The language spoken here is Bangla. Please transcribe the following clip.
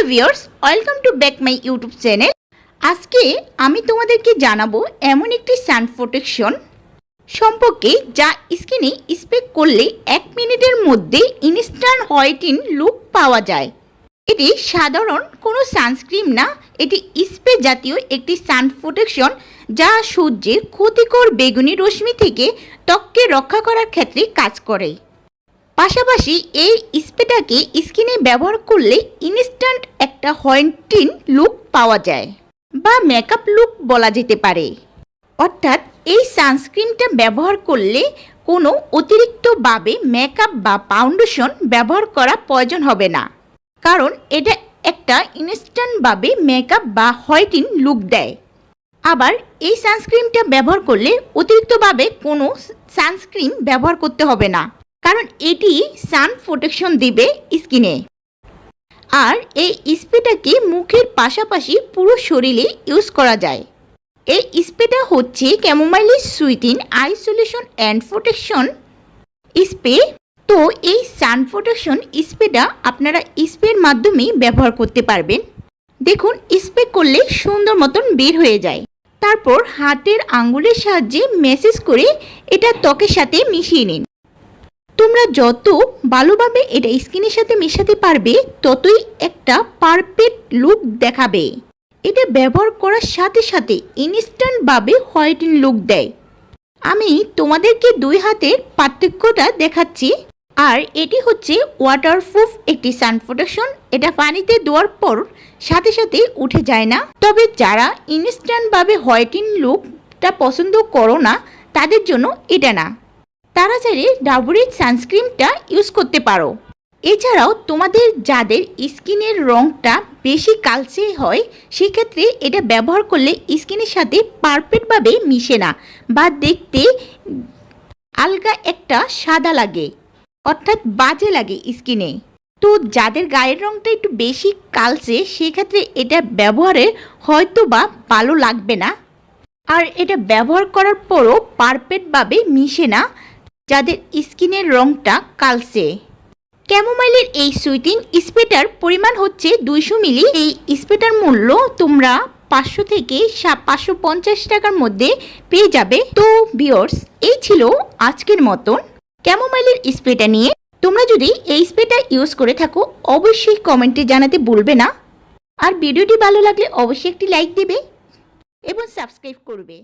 Hello viewers welcome to back my YouTube channel আজকে আমি তোমাদেরকে জানাব এমন একটি সান প্রোটেকশন সম্পর্কে যা স্কিনে স্প্রে করলে এক মিনিটের মধ্যে ইনস্ট্যান্ট হোয়াইটিন লুক পাওয়া যায়। এটি সাধারণ কোনো সানস্ক্রিন না, এটি স্প্রে জাতীয় একটি সান প্রোটেকশন যা সূর্যের ক্ষতিকর বেগুনি রশ্মি থেকে ত্বককে রক্ষা করার ক্ষেত্রে কাজ করে। পাশাপাশি এই স্প্রেটাকে স্কিনে ব্যবহার করলে ইনস্ট্যান্ট একটা হোয়াইটিন লুক পাওয়া যায়, বা মেকআপ লুক বলা যেতে পারে। অর্থাৎ এই সানস্ক্রিনটা ব্যবহার করলে কোনো অতিরিক্তভাবে মেকআপ বা ফাউন্ডেশন ব্যবহার করা প্রয়োজন হবে না। কারণ এটা একটা ইনস্ট্যান্টভাবে মেকআপ বা হোয়াইটিন লুক দেয়। আবার এই সানস্ক্রিনটা ব্যবহার করলে অতিরিক্তভাবে কোনো সানস্ক্রিন ব্যবহার করতে হবে না। কারণ এটি সান প্রোটেকশন দিবে স্কিনে। আর এই স্প্রেটাকে মুখের পাশাপাশি পুরো শরীরে ইউজ করা যায়। এই স্প্রেটা হচ্ছে ক্যামোমাইলিস soothing isolation and protection spray তো এই সান প্রোটেকশন স্প্রেটা আপনারা স্প্রের মাধ্যমেই ব্যবহার করতে পারবেন। দেখুন স্প্রে করলে সুন্দর মতন বের হয়ে যায়। তারপর হাতের আঙ্গুলের সাহায্যে মেসেজ করে এটা ত্বকের সাথে মিশিয়ে নিন। তোমরা যত ভালোভাবে এটা স্কিনের সাথে মেশাতে পারবে, ততই একটা পারফেক্ট লুক দেখাবে। এটা ব্যবহার করার সাথে সাথে ইনস্ট্যান্টভাবে হোয়াইটিন লুক দেয়। আমি তোমাদেরকে দুই হাতের পার্থক্যটা দেখাচ্ছি। আর এটি হচ্ছে ওয়াটারপ্রুফ একটি সান প্রোটেকশন এটা পানিতে দেওয়ার পর সাথে সাথে উঠে যায় না। তবে যারা ইনস্ট্যান্টভাবে হোয়াইটিন লুকটা পছন্দ করো না, তাদের জন্য এটা না। তারা চাইলে ডাবরিজ সানস্ক্রিনটা ইউজ করতে পারো। এছাড়াও তোমাদের যাদের স্কিনের রঙটা বেশি কালচে হয়, সেক্ষেত্রে এটা ব্যবহার করলে স্কিনের সাথে পারফেক্টভাবে মিশে না বা দেখতে আলগা একটা সাদা লাগে, অর্থাৎ বাজে লাগে স্কিনে। তো যাদের গায়ের রঙটা একটু বেশি কালচে, সেক্ষেত্রে এটা ব্যবহারে হয়তো বা ভালো লাগবে না। আর এটা ব্যবহার করার পরও পারফেক্টভাবে মিশে না যাদের স্কিনের রঙটা কালসে ক্যামোমাইলের এই সুইটিং স্প্রেটার পরিমাণ হচ্ছে দুইশো মিলি। এই স্প্রেটার মূল্য তোমরা পাঁচশো থেকে পাঁচশো পঞ্চাশ টাকার মধ্যে পেয়ে যাবে। তো বিয়র্স এই ছিল আজকের মতন ক্যামোমাইলের স্প্রেটা নিয়ে। তোমরা যদি এই স্প্রেটা ইউজ করে থাকো, অবশ্যই কমেন্টে জানাতে ভুলবে না। আর ভিডিওটি ভালো লাগলে অবশ্যই একটি লাইক দেবে এবং সাবস্ক্রাইব করবে।